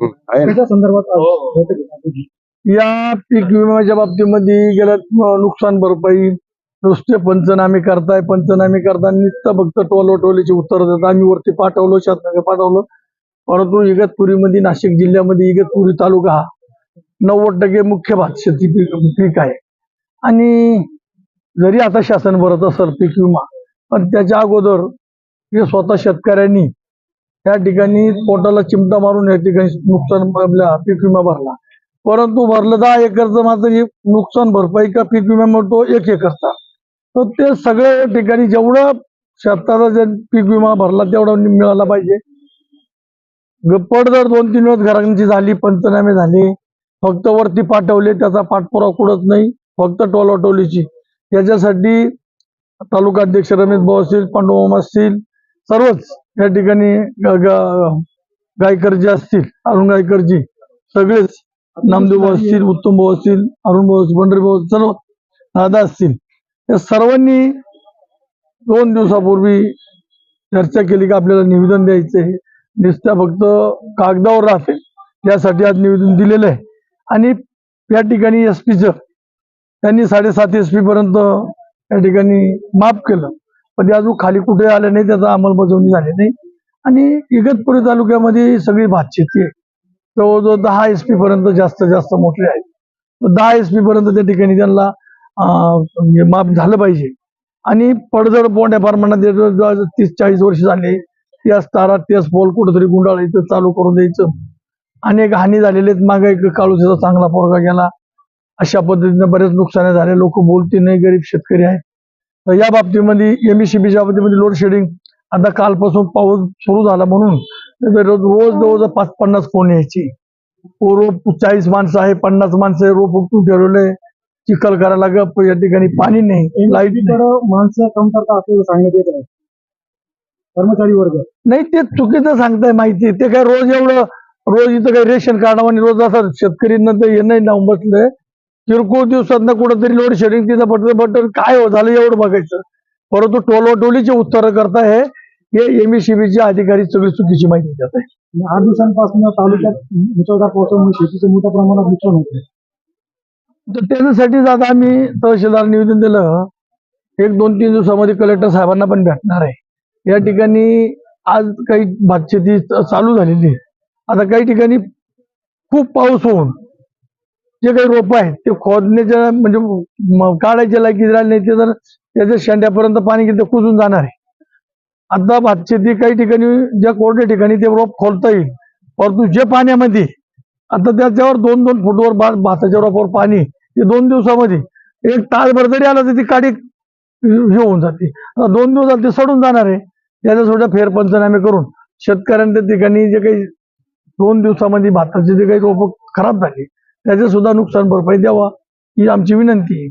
आहे ना? त्याच्या संदर्भात आज बैठक घेतली. या पीक विम्याच्या बाबतीमध्ये गेल्या अं, नुकसान भरपाई नुसते पंचनामे करताय पंचनामे करताना नुसतं फक्त टोलोटोलीची उत्तर देतात आम्ही वरती पाठवलं शासनाकडे पाठवलं परंतु इगतपुरीमध्ये नाशिक जिल्ह्यामध्ये इगतपुरी तालुका हा नव्वद टक्के मुख्य भात शेती पीक पीक आहे आणि जरी आता शासन भरत असेल पीक विमा पण त्याच्या अगोदर हे स्वतः शेतकऱ्यांनी त्या ठिकाणी पोटाला चिमटा मारून या ठिकाणी नुकसान आपल्या पीक विमा भरला. परंतु भरलं दहा एकरचं मात्र नुकसान भरपाई का पीक विमा मिळतो एक एकरचा तर ते सगळ्या ठिकाणी जेवढं शेताचा जे पीक विमा भरला तेवढा मिळाला पाहिजे. ग- जर दोन तीन वेळेस घरांची झाली पंचनामे झाले फक्त वरती पाठवले त्याचा पाठपुरावा कुठंच नाही फक्त टोलाटोलीची त्याच्यासाठी तालुका अध्यक्ष रमेश भाऊ असतील पांडुमामा असतील सर्वच. या ठिकाणी गायकरजी असतील अरुण गायकरजी सगळेच नामदेव भाऊ असतील उत्तम भाऊ असतील अरुण भाऊ असतील पंढरी भाऊ सर्व दादा असतील. या सर्वांनी दोन दिवसापूर्वी चर्चा केली की आपल्याला निवेदन द्यायचं आहे नुसत्या फक्त कागदावर राहते. यासाठी आज निवेदन दिलेलं आहे. आणि या ठिकाणी एस पीचं त्यांनी साडेसात एस पी पर्यंत या ठिकाणी माफ केलं. पण ते अजून खाली कुठे आलं नाही त्याचा अंमलबजावणी झाली नाही. आणि इगतपुरी तालुक्यामध्ये सगळी भात शेती आहे. जवळजवळ दहा एस पी पर्यंत जास्त जास्त मोठे आहेत. दहा एस पी पर्यंत त्या ठिकाणी त्यांना म्हणजे माफ झालं पाहिजे. आणि पडझड मोठ्या प्रमाणात तीस चाळीस वर्ष झाले. त्याच तारा त्याच पोल कुठंतरी गुंडाळायचं चालू करून द्यायचं. अनेक हानी झालेले आहेत. मागे एक काळूचा चांगला पोरगा गेला. अशा पद्धतीने बरेच नुकसान झाले. लोक बोलते नाही गरीब शेतकरी आहेत. तर या बाबतीमध्ये एमएससीबीच्या बाबतीमध्ये लोड शेडिंग आता कालपासून पाऊस सुरू झाला म्हणून रोज रोज जवळजवळ पाच पन्नास फोन यायची? रोप चाळीस माणसं आहे पन्नास माणसं रोप उपटून ठेवलेलं चिखल करायला गप या ठिकाणी पाणी नाही लाइट माणसं कमतरता असल्याचं सांगण्यात येत आहे कर्मचारी वर्ग. नाही ते चुकीचं सांगताय माहिती. ते काय रोज एवढं रोज इथं काही रेशन कार्ड आणि रोज असं शेतकऱ्यांना तर हे नाही लावून बसलंय किरकोळ दिवसात कुठंतरी लोड शेडिंग तिथं बटन बटन काय हो झालं एवढं बघायचं. परंतु टोलोटोलीची उत्तरं करता हे हे एमएससीबीचे अधिकारी सगळी चुकीची माहिती देत आहे आठ दिवसांपासून तालुक्यात मुसळधार पावसामुळे शेतीचं मोठ्या प्रमाणात नुकसान होते तर त्याच्यासाठीच आता आम्ही तहसीलदार निवेदन दिलं. एक दोन तीन दिवसामध्ये कलेक्टर साहेबांना पण भेटणार आहे. या ठिकाणी आज काही भातशेती चालू झालेली आहे. आता काही ठिकाणी खूप पाऊस होऊन जे काही रोप आहेत ते खोदण्याच्या म्हणजे काढायच्या लायकी राहिले नाही ते जर त्याच्या शेंड्यापर्यंत पाणी गेलं कुजून जाणार आहे. आता भातशेती काही ठिकाणी ज्या कोरड्या ठिकाणी ते रोप खोलता येईल परंतु जे पाण्यामध्ये आता त्याच्यावर दोन दोन फुटवर भात भाताच्या रोपावर पाणी ते दोन दिवसामध्ये एक तासभर जरी आला तर ती काडी हे होऊन जाते. दोन दिवसात ते सडून जाणार आहे. त्याचा सुद्धा फेरपंचनामे करून शेतकऱ्यांच्या ठिकाणी जे काही दोन दिवसामध्ये भाताचे जे काही रोप खराब झाले त्याचे सुद्धा नुकसान भरपाई द्यावा ही आमची विनंती आहे.